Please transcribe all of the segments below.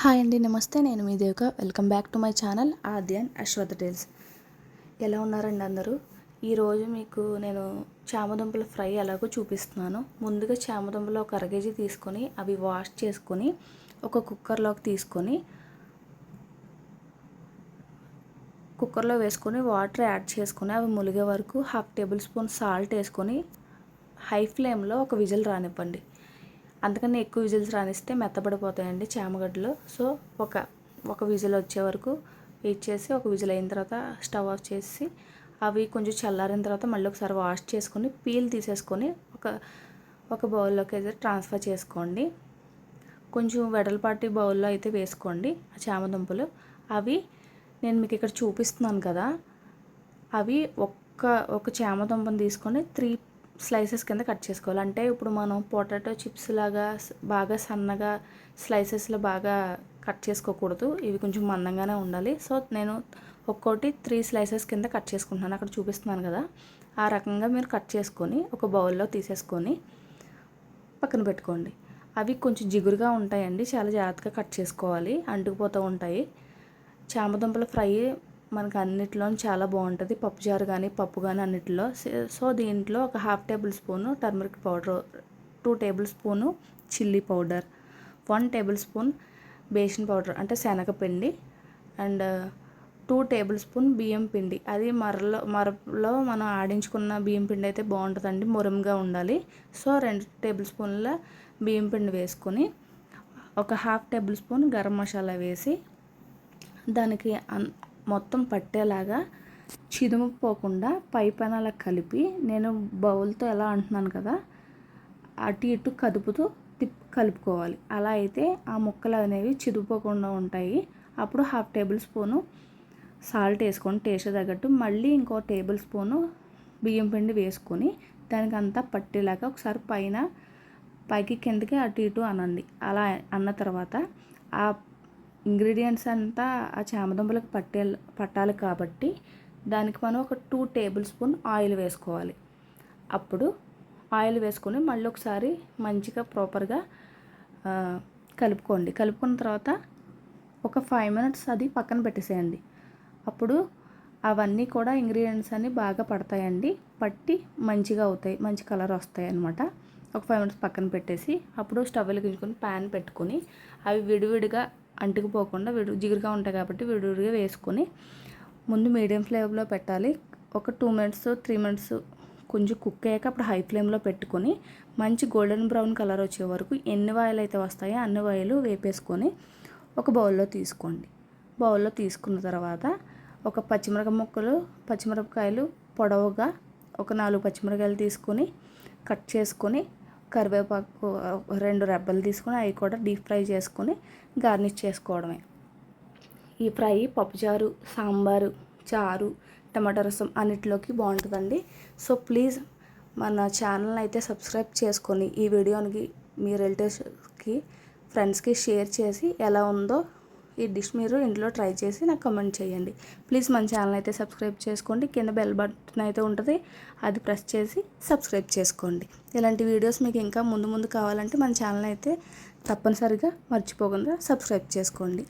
Hi అండి నమస్తే. నేను మీ Devika. Welcome back to my channel Aadyan Ashwatha tales ఎలా ఉన్నారండి అందరూ? ఈరోజు మీకు నేను చామదుంపల ఫ్రై ఎలాగో చూపిస్తున్నాను. ముందుగా చామదుంపలు ఒక అర కేజీ తీసుకొని అవి వాష్ చేసుకొని ఒక కుక్కర్లోకి తీసుకొని కుక్కర్లో వేసుకొని వాటర్ యాడ్ చేసుకొని అవి ములిగే వరకు హాఫ్ టేబుల్ స్పూన్ సాల్ట్ వేసుకొని హై ఫ్లేమ్లో ఒక విజిల్ రానివ్వండి. అందుకని ఎక్కువ విజిల్స్ రానిస్తే మెత్తబడిపోతాయండి చామగడ్డలు. సో ఒక ఒక విజిల్ వచ్చే వరకు వెయిట్ చేసి ఒక విజిల్ అయిన తర్వాత స్టవ్ ఆఫ్ చేసి అవి కొంచెం చల్లారిన తర్వాత మళ్ళీ ఒకసారి వాష్ చేసుకొని పీల్ తీసేసుకొని ఒక ఒక బౌల్లోకి అయితే ట్రాన్స్ఫర్ చేసుకోండి. కొంచెం వెడల్పాటి బౌల్లో అయితే వేసుకోండి ఆ చామదుంపలు. అవి నేను మీకు ఇక్కడ చూపిస్తున్నాను కదా అవి ఒక్క ఒక చామదుంపను తీసుకొని త్రీ స్లైసెస్ కింద కట్ చేసుకోవాలి. అంటే ఇప్పుడు మనం పొటాటో చిప్స్ లాగా బాగా సన్నగా స్లైసెస్లో బాగా కట్ చేసుకోకూడదు. ఇవి కొంచెం మందంగానే ఉండాలి. సో నేను ఒక్కోటి త్రీ స్లైసెస్ కింద కట్ చేసుకుంటున్నాను. అక్కడ చూపిస్తున్నాను కదా. ఆ రకంగా మీరు కట్ చేసుకొని ఒక బౌల్లో తీసేసుకొని పక్కన పెట్టుకోండి. అవి కొంచెం జిగురుగా ఉంటాయండి. చాలా జాగ్రత్తగా కట్ చేసుకోవాలి. అంటుకుపోతూ ఉంటాయి. చామదుంపల ఫ్రై మనకు అన్నిటిలో చాలా బాగుంటుంది. పప్పుచారు కానీ పప్పు కానీ అన్నిటిలో. సో దీంట్లో ఒక half tablespoon turmeric powder two tablespoon chilli powder one tablespoon besan powder అంటే శనగపిండి అండ్ టూ టేబుల్ స్పూన్ బియ్యం పిండి. అది మరలో మరలో మనం ఆడించుకున్న బియ్యం పిండి అయితే బాగుంటుందండి. మురంగా ఉండాలి. సో రెండు టేబుల్ స్పూన్ల బియ్యం పిండి వేసుకొని ఒక half tablespoon garam masala వేసి దానికి మొత్తం పట్టేలాగా చిదుముకుపోకుండా పై పైన కలిపి నేను బౌల్తో ఎలా అంటున్నాను కదా అటు ఇటు కదుపుతూ తిప్పి కలుపుకోవాలి. అలా అయితే ఆ ముక్కలు అనేవి చిదుపుకోకుండా ఉంటాయి. అప్పుడు హాఫ్ టేబుల్ స్పూను సాల్ట్ వేసుకొని టేస్ట్ తగ్గట్టు మళ్ళీ ఇంకో టేబుల్ స్పూను బియ్యం పిండి వేసుకొని దానికి అంతా పట్టేలాగా ఒకసారి పైన పైకి కిందకి అటు ఇటు అనండి. అలా అన్న తర్వాత ఆ ఇంగ్రీడియంట్స్ అంతా ఆ చామదుంపలకు పట్టే పట్టాలి కాబట్టి దానికి మనం ఒక టూ టేబుల్ స్పూన్ ఆయిల్ వేసుకోవాలి. అప్పుడు ఆయిల్ వేసుకొని మళ్ళీ ఒకసారి మంచిగా ప్రాపర్గా కలుపుకోండి. కలుపుకున్న తర్వాత ఒక ఫైవ్ మినిట్స్ అది పక్కన పెట్టేసేయండి. అప్పుడు అవన్నీ కూడా ఇంగ్రీడియంట్స్ అన్నీ బాగా పడతాయండి. పట్టి మంచిగా అవుతాయి మంచి కలర్ వస్తాయి అనమాట ఒక ఫైవ్ మినిట్స్ పక్కన పెట్టేసి అప్పుడు స్టవ్ వెలిగించుకొని ప్యాన్ పెట్టుకొని అవి విడివిడిగా అంటుకుపోకుండా విడు జిగురుగా ఉంటాయి కాబట్టి విడివిడిగా వేసుకొని ముందు మీడియం ఫ్లేమ్లో పెట్టాలి. ఒక టూ మినిట్స్ త్రీ మినిట్స్ కొంచెం కుక్ అయ్యాక అప్పుడు హై ఫ్లేమ్లో పెట్టుకొని మంచి గోల్డెన్ బ్రౌన్ కలర్ వచ్చే వరకు ఎన్ని వాయిల్ అయితే వస్తాయో అన్ని వాయిలు వేపేసుకొని ఒక బౌల్లో తీసుకోండి. బౌల్లో తీసుకున్న తర్వాత ఒక పచ్చిమిరప ముక్కలు పచ్చిమిరపకాయలు పొడవుగా ఒక నాలుగు పచ్చిమిరపకాయలు తీసుకొని కట్ చేసుకొని కరివేపాకు రెండు రెబ్బలు తీసుకొని అవి కూడా డీప్ ఫ్రై చేసుకొని గార్నిష్ చేసుకోవడమే. ఈ ఫ్రై పప్పుచారు సాంబారు చారు టమాటా రసం అన్నిటిలోకి బాగుంటుందండి. సో ప్లీజ్ మన ఛానల్ని అయితే సబ్స్క్రైబ్ చేసుకొని ఈ వీడియోకి మీ రిలేటివ్స్కి ఫ్రెండ్స్కి షేర్ చేసి ఎలా ఉందో ఈ డిష్ మీరు ఇంట్లో ట్రై చేసి నాకు కమెంట్ చేయండి. ప్లీజ్ మన ఛానల్ అయితే సబ్స్క్రైబ్ చేసుకోండి. కింద బెల్ బటన్ అయితే ఉంటుంది. అది ప్రెస్ చేసి సబ్స్క్రైబ్ చేసుకోండి. ఇలాంటి వీడియోస్ మీకు ఇంకా ముందు ముందు కావాలంటే మన ఛానల్ అయితే తప్పనిసరిగా మర్చిపోకుండా సబ్స్క్రైబ్ చేసుకోండి.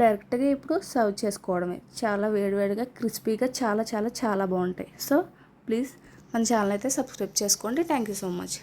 డైరెక్ట్గా ఇప్పుడు సర్వ్ చేసుకోవడమే. చాలా వేడివేడిగా క్రిస్పీగా చాలా చాలా చాలా బాగుంటాయి. సో ప్లీజ్ మన ఛానల్ అయితే సబ్స్క్రైబ్ చేసుకోండి. Thank you so much.